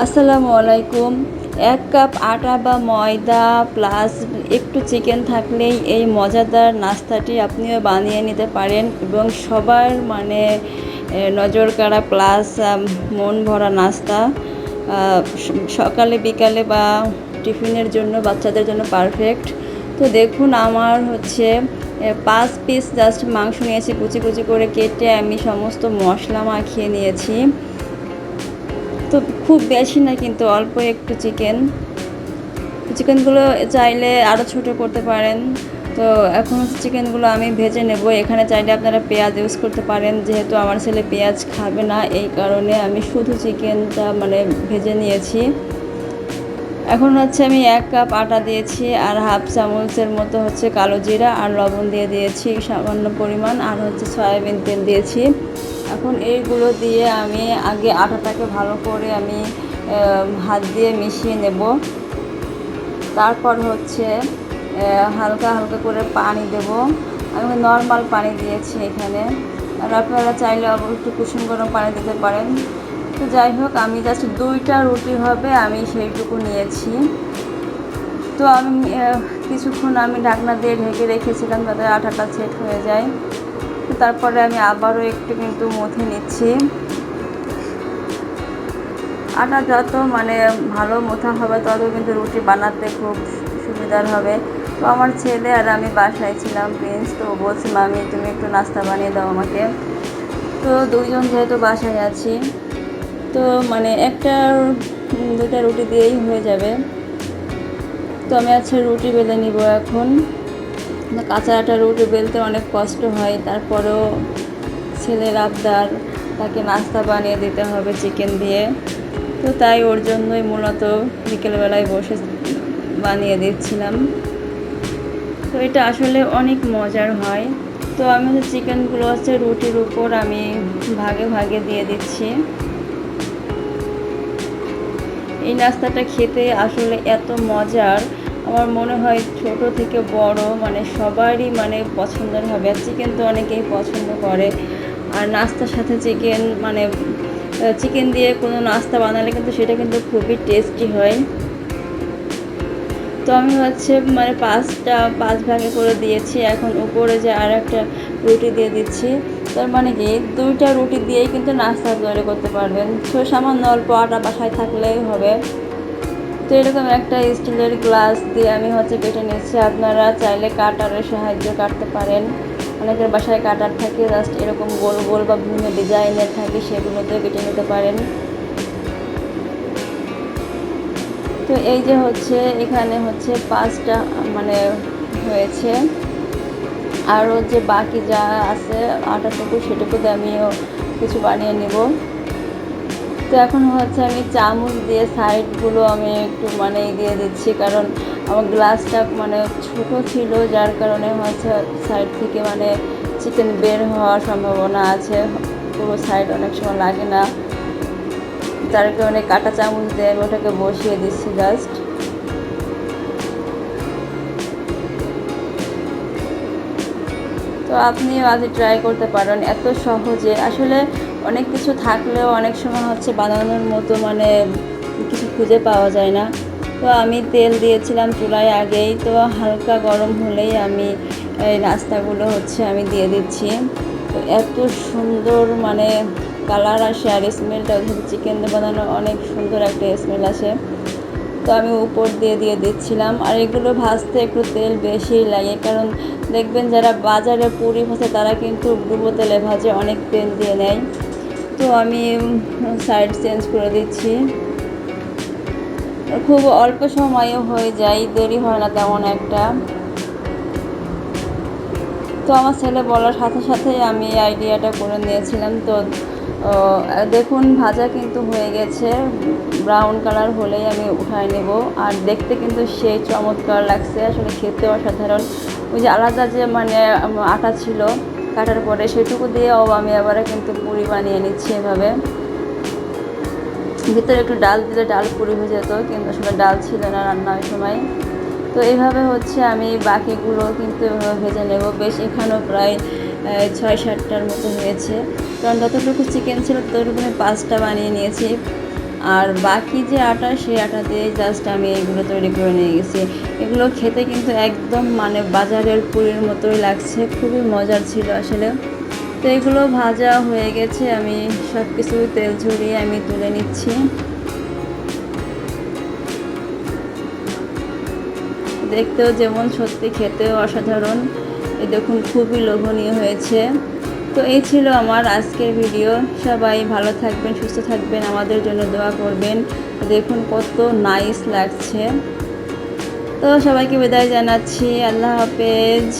আসসালামু আলাইকুম। এক কাপ আটা বা ময়দা প্লাস একটু চিকেন থাকলেই এই মজাদার নাস্তাটি আপনিও বানিয়ে নিতে পারেন এবং সবার মানে নজর কাড়া প্লাস মন ভরা নাস্তা সকালে, বিকালে বা টিফিনের জন্য, বাচ্চাদের জন্য পারফেক্ট তো দেখুন আমার হচ্ছে পাঁচ পিস জাস্ট মাংস নিয়েছি, কুচি কুচি করে কেটে আমি সমস্ত মশলা মাখিয়ে নিয়েছি। খুব বেশি না, কিন্তু অল্প একটু চিকেন চিকেনগুলো চাইলে আরও ছোট করতে পারেন। তো এখন হচ্ছে চিকেনগুলো আমি ভেজে নেব। এখানে চাইলে আপনারা পেঁয়াজ ইউজ করতে পারেন। যেহেতু আমার ছেলে পেঁয়াজ খাবে না, এই কারণে আমি শুধু চিকেনটা মানে ভেজে নিয়েছি। এখন হচ্ছে আমি এক কাপ আটা দিয়েছি আর হাফ চামচের মতো হচ্ছে কালো জিরা আর লবণ দিয়ে দিয়েছি সামান্য পরিমাণ আর হচ্ছে সয়াবিন তেল দিয়েছি। এখন এইগুলো দিয়ে আমি আগে আটাটাকে ভালো করে আমি হাত দিয়ে মিশিয়ে নেব। তারপর হচ্ছে হালকা হালকা করে পানি দেব। আমি নর্মাল পানি দিয়েছি এখানে। আর আপনারা চাইলে একটু কুসুম গরম পানি দিতে পারেন। তো যাই হোক, আমি জাস্ট দুইটা রুটি হবে, আমি সেইটুকু নিয়েছি। তো আমি কিছুক্ষণ আমি ঢাকনা দিয়ে ঢেকে রেখেছিলাম যাতে আটাটা সেট হয়ে যায়। তো তারপরে আমি আবারও একটু কিন্তু মথে নিচ্ছি। আটা যত মানে ভালো মোথা হবে, তত কিন্তু রুটি বানাতে খুব সুবিধার হবে। তো আমার ছেলে আর আমি বাসায় ছিলাম প্রিন্স তো বলছে, মামি, তুমি একটু নাস্তা বানিয়ে দাও আমাকে। তো দুইজন যেহেতু বাসায় আছি তো মানে একটা দুটা রুটি দিয়েই হয়ে যাবে। তো আমি আচ্ছা রুটি বেলে নিব এখন। কাঁচা আটা রুটি বেলতে অনেক কষ্ট হয়, তারপরেও ছেলের আবদার, তাকে নাস্তা বানিয়ে দিতে হবে চিকেন দিয়ে। তো তাই ওর জন্যই মূলত বিকেলবেলায় বসে বানিয়ে দিচ্ছিলাম। তো এটা আসলে অনেক মজার হয়। তো আমি হচ্ছে চিকেনগুলো হচ্ছে রুটির উপর আমি ভাগে ভাগে দিয়ে দিচ্ছি। এই নাস্তাটা খেতে আসলে এত মজার। আমার মনে হয় ছোট থেকে বড় মানে সবারই মানে পছন্দের হবে। আর চিকেন তো অনেকেই পছন্দ করে। আর নাস্তার সাথে চিকেন মানে চিকেন দিয়ে কোনো নাস্তা বানালে কিন্তু সেটা কিন্তু খুবই টেস্টি হয়। তো আমি হচ্ছে মানে পাঁচটা, পাঁচ ভাগে করে দিয়েছি। এখন উপরে যে আর একটা রুটি দিয়ে দিচ্ছি। তার মানে কি? দুইটা রুটি দিয়েই কিন্তু নাস্তা তৈরি করতে পারবেন। তো সামান্য অল্প আটা বাসায় থাকলেই হবে। তো এরকম একটা স্টিলের গ্লাস দিয়ে আমি হচ্ছে কেটে নিচ্ছি আপনারা চাইলে কাটারের সাহায্য কাটতে পারেন। অনেকের বাসায় কাটার থাকে, জাস্ট এরকম গোল গোল বা বিভিন্ন ডিজাইনের থাকে সেগুলোতে কেটে নিতে পারেন। তো এই যে হচ্ছে, এখানে হচ্ছে পাঁচটা মানে হয়েছে। আরও যে বাকি যা আছে, আটাটুকু সেটুকুতে আমিও কিছু বানিয়ে নিব। তো এখন হচ্ছে আমি চামচ দিয়ে সাইডগুলো আমি একটু মানে দিয়ে দিচ্ছি, কারণ আমার গ্লাসটা মানে ছোট ছিল, যার কারণে হচ্ছে সাইড থেকে মানে চিকেন বের হওয়ার সম্ভাবনা আছে। পুরো সাইড অনেক সময় লাগে না। যার কারণে কাটা চামচ দিয়ে আমি ওটাকে বসিয়ে দিচ্ছি জাস্ট তো আপনিও আজ ট্রাই করতে পারেন, এত সহজে। আসলে অনেক কিছু থাকলেও অনেক সময় হচ্ছে বানানোর মতো মানে কিছু খুঁজে পাওয়া যায় না। তো আমি তেল দিয়েছিলাম চুলায় আগেই, তো হালকা গরম হলেই আমি এই নাস্তাগুলো হচ্ছে আমি দিয়ে দিচ্ছি। তো এত সুন্দর মানে কালার আসে আর স্মেলটা চিকেন দিয়ে বানানো অনেক সুন্দর একটা স্মেল আসে। তো আমি উপর দিয়ে দিয়ে দিচ্ছিলাম। আর এগুলো ভাজতে একটু তেল বেশি লাগে কারণ দেখবেন যারা বাজারে পুরি ভাজে তারা কিন্তু ডুবো তেলে ভাজে, অনেক তেল দিয়ে নেয়। তো আমি সাইড চেঞ্জ করে দিচ্ছি। খুব অল্প সময়ও হয়ে যায়, দেরি হয় না তেমন একটা। তো আমার ছেলে বলার সাথে সাথেই আমি আইডিয়াটা করে নিয়েছিলাম। তো দেখুন, ভাজা কিন্তু হয়ে গেছে। ব্রাউন কালার হলেই আমি উঠায় নেব। আর দেখতে কিন্তু সেই চমৎকার লাগছে। আসলে খেতে অসাধারণ। ওই যে আলাদা যে মানে আটা ছিল, কাটার পরে সেটুকু দিয়েও আমি আবার কিন্তু পুরি বানিয়ে নিচ্ছি এভাবে। ভিতরে একটু ডাল দিলে ডাল পুরি হয়ে যেত, কিন্তু আসলে ডাল ছিল না রান্নার সময়। তো এইভাবে হচ্ছে আমি বাকিগুলো কিন্তু এভাবে ভেজে নেব। বেশ এখানেও প্রায় ছয় সাতটার মতো হয়েছে। কারণ যতটুকু চিকেন ছিল ততটুকু আমি পাঁচটা বানিয়ে নিয়েছি। আর বাকি যে আটা, সেই আটা দিয়ে জাস্ট আমি এগুলো তৈরি করে নিয়ে গেছি। এগুলো খেতে কিন্তু একদম মানে বাজারের পুরীর মতোই লাগছে, খুবই মজার ছিল আসলে। তো এগুলো ভাজা হয়ে গেছে, আমি সব কিছু তেল ঝরিয়ে আমি তুলে নিচ্ছি। দেখতেও যেমন সত্যি খেতেও অসাধারণ। এই দেখুন, খুবই লোভনীয় হয়েছে। তো এই ছিল আমার আজকের ভিডিও সবাই ভালো থাকবেন, সুস্থ থাকবেন, আমাদের জন্য দোয়া করবেন। দেখুন কত নাইস লাগছে। তো সবাইকে বিদায় জানাচ্ছি, আল্লাহ হাফেজ।